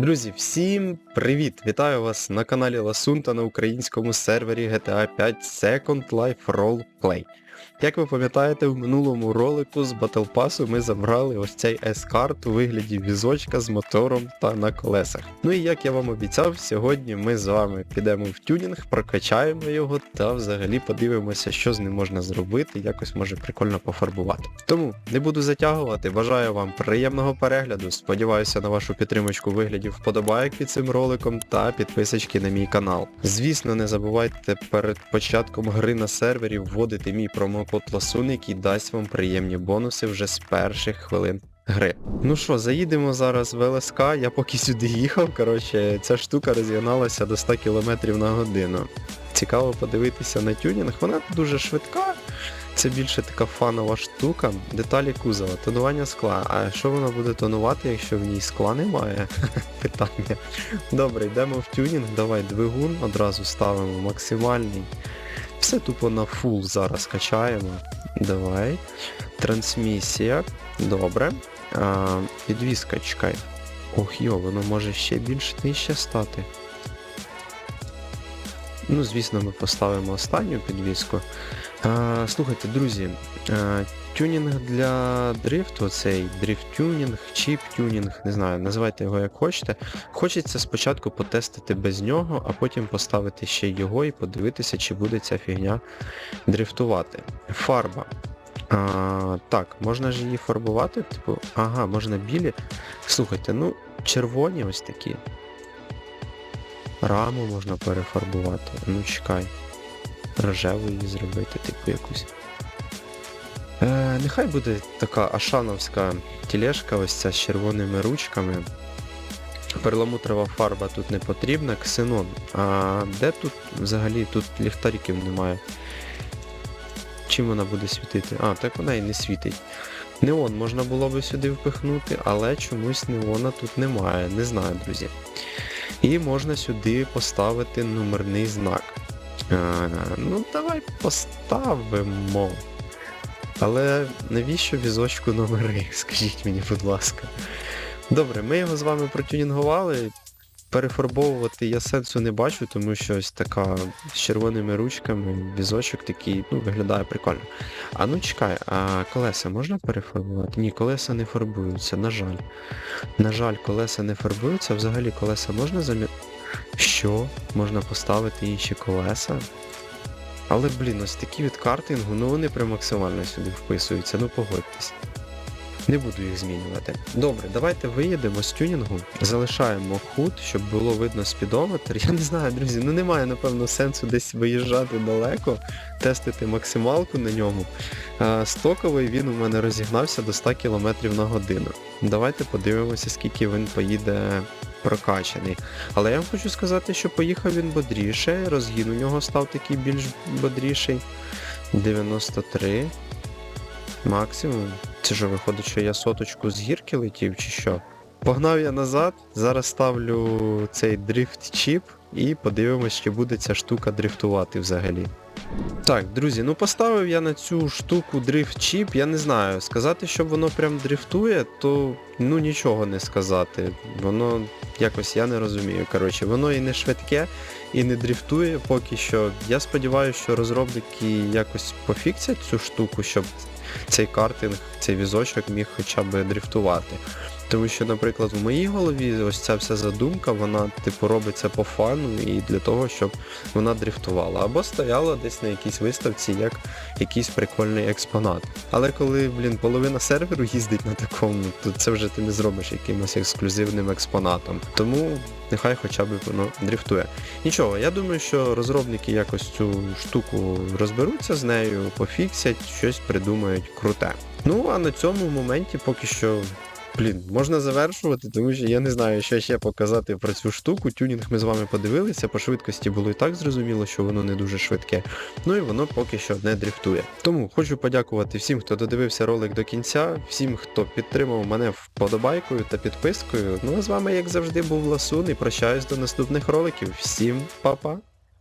Друзі, всім привіт! Вітаю вас на каналі Ласунта на українському сервері GTA 5 Second Life Roleplay. Як ви пам'ятаєте, в минулому ролику з Battle Pass ми забрали ось цей S-карт у вигляді візочка з мотором та на колесах. Ну і як я вам обіцяв, сьогодні ми з вами підемо в тюнінг, прокачаємо його та взагалі подивимося, що з ним можна зробити, якось може прикольно пофарбувати. Тому не буду затягувати, бажаю вам приємного перегляду. Сподіваюся на вашу підтримочку у вигляді вподобайок під цим роликом та підписочки на мій канал. Звісно, не забувайте перед початком гри на сервері вводити мій промокод Ласун, який дасть вам приємні бонуси вже з перших хвилин. Гри. Ну що, заїдемо зараз в ЛСК. Я поки сюди їхав, коротше, ця штука розігналася до 100 км на годину. Цікаво подивитися на тюнінг. Вона дуже швидка. Це більше така фанова штука. Деталі кузова, тонування скла. А що вона буде тонувати, якщо в ній скла немає? Питання. Добре, йдемо в тюнінг, давай двигун, одразу ставимо максимальний. Все тупо на фул зараз качаємо. Давай. Трансмісія. Добре. А, підвіска, чекай. Ох йо, воно може ще більш нижче стати. Ну, звісно, ми поставимо останню підвіску. А, слухайте, друзі, а, тюнінг для дрифту, цей дрифт-тюнінг, чіп-тюнінг, не знаю, називайте його як хочете. Хочеться спочатку потестити без нього, а потім поставити ще його і подивитися, чи буде ця фігня дрифтувати. Фарба. А, так, можна ж її фарбувати, типу, ага, можна білі. Слухайте, ну, червоні ось такі. Раму можна перефарбувати. Ну чекай. Рожеву її зробити, типу якусь. Е, нехай буде така ашановська тілешка, ось ця з червоними ручками. Перламутрова фарба тут не потрібна, ксенон. А де тут взагалі тут ліхтариків немає? Чим вона буде світити? А, так вона і не світить. Неон можна було би сюди впихнути, але чомусь неона тут немає. Не знаю, друзі. І можна сюди поставити номерний знак. Е, ну, давай поставимо. Але навіщо візочку номери? Скажіть мені, будь ласка. Добре, ми його з вами протюнінгували. Перефарбовувати я сенсу не бачу, тому що ось така з червоними ручками, візочок такий, ну, виглядає прикольно. А ну чекай, а колеса можна перефарбувати? Ні, колеса не фарбуються, на жаль. На жаль, колеса не фарбуються, взагалі колеса можна замі... Що? Можна поставити інші колеса? Але, блін, ось такі від картингу, ну вони прям максимально сюди вписуються, ну погодьтесь. Не буду їх змінювати. Добре, давайте виїдемо з тюнінгу, залишаємо худ, щоб було видно спідометр. Я не знаю, друзі, ну немає, напевно, сенсу десь виїжджати далеко, тестити максималку на ньому. Стоковий він у мене розігнався до 100 км на годину. Давайте подивимося, скільки він поїде прокачаний. Але я вам хочу сказати, що поїхав він бодріше, розгін у нього став такий більш бодріший. 93 максимум. Це що, виходить, що я соточку з гірки летів чи що? Погнав я назад, зараз ставлю цей дрифт чіп і подивимось, чи буде ця штука дрифтувати взагалі. Так, друзі, ну поставив я на цю штуку дрифт чіп, я не знаю, сказати, що воно прям дрифтує, то ну нічого не сказати. Воно якось я не розумію. Коротше, воно і не швидке, і не дрифтує поки що. Я сподіваюся, що розробники якось пофіксять цю штуку, щоб цей картинг, цей візочок міг хоча б дрифтувати. Тому що, наприклад, в моїй голові ось ця вся задумка, вона типу робиться по фану і для того, щоб вона дрифтувала. Або стояла десь на якійсь виставці як якийсь прикольний експонат. Але коли, блін, половина серверу їздить на такому, то це вже ти не зробиш якимось ексклюзивним експонатом. Тому нехай хоча б воно дрифтує. Нічого, я думаю, що розробники якось цю штуку розберуться з нею, пофіксять, щось придумають круте. Ну а на цьому моменті поки що. Блін, можна завершувати, тому що я не знаю, що ще показати про цю штуку. Тюнінг ми з вами подивилися, по швидкості було і так зрозуміло, що воно не дуже швидке. Ну і воно поки що не дрифтує. Тому хочу подякувати всім, хто додивився ролик до кінця, всім, хто підтримав мене вподобайкою та підпискою. Ну а з вами, як завжди, був Ласун і прощаюсь до наступних роликів. Всім па-па!